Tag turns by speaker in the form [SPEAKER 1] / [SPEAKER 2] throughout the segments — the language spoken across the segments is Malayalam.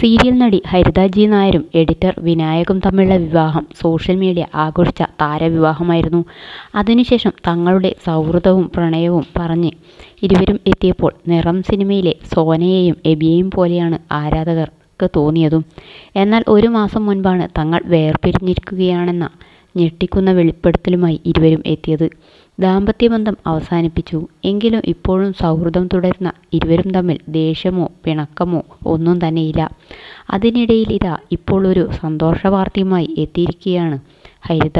[SPEAKER 1] സീരിയൽ നടി ഹരിത ജി നായരും എഡിറ്റർ വിനായകും തമ്മിലുള്ള വിവാഹം സോഷ്യൽ മീഡിയ ആഘോഷിച്ച താരവിവാഹമായിരുന്നു. അതിനുശേഷം തങ്ങളുടെ സൗഹൃദവും പ്രണയവും പറഞ്ഞ് ഇരുവരും എത്തിയപ്പോൾ നിറം സിനിമയിലെ സോനയെയും എബിയെയും പോലെയാണ് ആരാധകർക്ക് തോന്നിയതും. എന്നാൽ ഒരു മാസം മുൻപാണ് തങ്ങൾ വേർപിരിഞ്ഞിരിക്കുകയാണെന്ന ഞെട്ടിക്കുന്ന വെളിപ്പെടുത്തലുമായി ഇരുവരും എത്തിയത്. ദാമ്പത്യബന്ധം അവസാനിപ്പിച്ചു. എങ്കിലും ഇപ്പോഴും സൗഹൃദം തുടരുന്ന ഇരുവരും തമ്മിൽ ദേഷ്യമോ പിണക്കമോ ഒന്നും തന്നെയില്ല. അതിനിടയിൽ ഇതാ ഇപ്പോൾ ഒരു സന്തോഷ വാർത്തയുമായി എത്തിയിരിക്കുകയാണ് ഹരിത.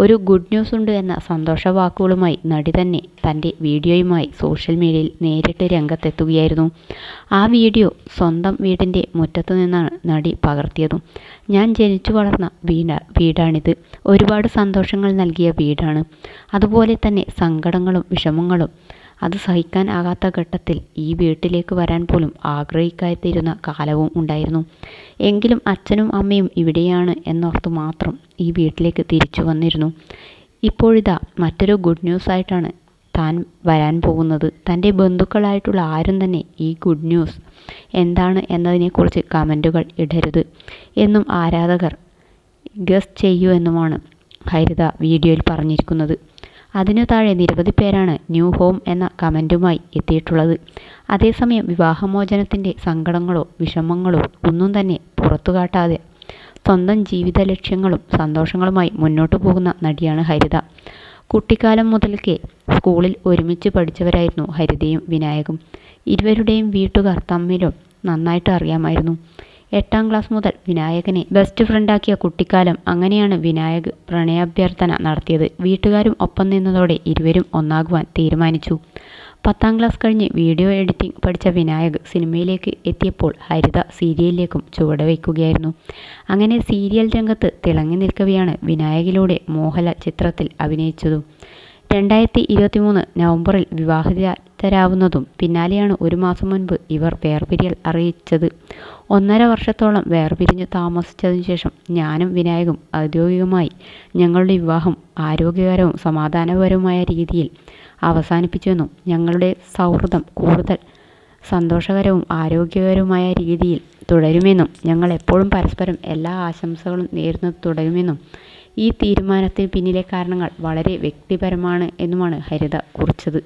[SPEAKER 1] ഒരു ഗുഡ് ന്യൂസ് ഉണ്ട് എന്ന സന്തോഷ വാക്കുകളുമായി നടി തന്നെ തന്റെ വീഡിയോയുമായി സോഷ്യൽ മീഡിയയിൽ നേരിട്ട് രംഗത്തെത്തുകയായിരുന്നു. ആ വീഡിയോ സ്വന്തം വീടിന്റെ മുറ്റത്തു നിന്നാണ് നടി പകർത്തിയതും. ഞാൻ ജനിച്ചു വളർന്ന വീട വീടാണിത്. ഒരുപാട് സന്തോഷങ്ങൾ നൽകിയ വീടാണ്. അതുപോലെ തന്നെ സങ്കടങ്ങളും വിഷമങ്ങളും അത് സഹിക്കാൻ ആകാത്ത ഘട്ടത്തിൽ ഈ വീട്ടിലേക്ക് വരാൻ പോലും ആഗ്രഹിക്കാതിരുന്ന കാലവും ഉണ്ടായിരുന്നു. എങ്കിലും അച്ഛനും അമ്മയും ഇവിടെയാണ് എന്നോർത്ത് മാത്രം ഈ വീട്ടിലേക്ക് തിരിച്ചു വന്നിരുന്നു. ഇപ്പോഴിതാ മറ്റൊരു ഗുഡ് ന്യൂസ് ആയിട്ടാണ് താൻ വരാൻ പോകുന്നത്. തന്റെ ബന്ധുക്കളായിട്ടുള്ള ആരും തന്നെ ഈ ഗുഡ് ന്യൂസ് എന്താണ് എന്നതിനെക്കുറിച്ച് കമന്റുകൾ ഇടരുത് എന്നും ആരാധകർ ഗസ് ചെയ്യൂ എന്നുമാണ് ഹരിത വീഡിയോയിൽ പറഞ്ഞിരിക്കുന്നത്. അതിനു താഴെ നിരവധി പേരാണ് ന്യൂ ഹോം എന്ന കമന്റുമായി എത്തിയിട്ടുള്ളത്. അതേസമയം വിവാഹമോചനത്തിന്റെ സങ്കടങ്ങളോ വിഷമങ്ങളോ ഒന്നും തന്നെ പുറത്തുകാട്ടാതെ സ്വന്തം ജീവിത ലക്ഷ്യങ്ങളും സന്തോഷങ്ങളുമായി മുന്നോട്ടു പോകുന്ന നടിയാണ് ഹരിത. കുട്ടിക്കാലം മുതൽക്കേ സ്കൂളിൽ ഒരുമിച്ച് പഠിച്ചവരായിരുന്നു ഹരിതയും വിനായകും. ഇരുവരുടെയും വീട്ടുകാർ തമ്മിലും നന്നായിട്ട് അറിയാമായിരുന്നു. എട്ടാം ക്ലാസ് മുതൽ വിനായകനെ ബെസ്റ്റ് ഫ്രണ്ടാക്കിയ കുട്ടിക്കാലം അങ്ങനെയാണ് വിനായക് പ്രണയാഭ്യർത്ഥന നടത്തിയത്. വീട്ടുകാരും ഒപ്പം നിന്നതോടെ ഇരുവരും ഒന്നാകുവാൻ തീരുമാനിച്ചു. പത്താം ക്ലാസ് കഴിഞ്ഞ് വീഡിയോ എഡിറ്റിംഗ് പഠിച്ച വിനായക് സിനിമയിലേക്ക് എത്തിയപ്പോൾ ഹരിത സീരിയലിലേക്കും ചുവട് വയ്ക്കുകയായിരുന്നു അങ്ങനെ സീരിയൽ രംഗത്ത് തിളങ്ങി നിൽക്കവെയാണ് വിനായകിലൂടെ മോഹല ചിത്രത്തിൽ അഭിനയിച്ചതും. രണ്ടായിരത്തി ഇരുപത്തി മൂന്ന് നവംബറിൽ വിവാഹിതരാവുന്നതും പിന്നാലെയാണ് ഒരു മാസം മുൻപ് ഇവർ വേർപിരിയൽ അറിയിച്ചത്. ഒന്നര വർഷത്തോളം വേർപിരിഞ്ഞ് താമസിച്ചതിനു ശേഷം ഞാനും വിനായകും ഔദ്യോഗികമായി ഞങ്ങളുടെ വിവാഹം ആരോഗ്യകരവും സമാധാനപരവുമായ രീതിയിൽ അവസാനിപ്പിച്ചുവെന്നും ഞങ്ങളുടെ സൗഹൃദം കൂടുതൽ സന്തോഷകരവും ആരോഗ്യകരവുമായ രീതിയിൽ തുടരുമെന്നും ഞങ്ങൾ എപ്പോഴും പരസ്പരം എല്ലാ ആശംസകളും നേരുന്നത് തുടരുമെന്നും ഈ തീരുമാനത്തിന് പിന്നിലെ കാരണങ്ങൾ വളരെ വ്യക്തിപരമാണ് എന്നുമാണ് ഹരിത കുറിച്ചത്.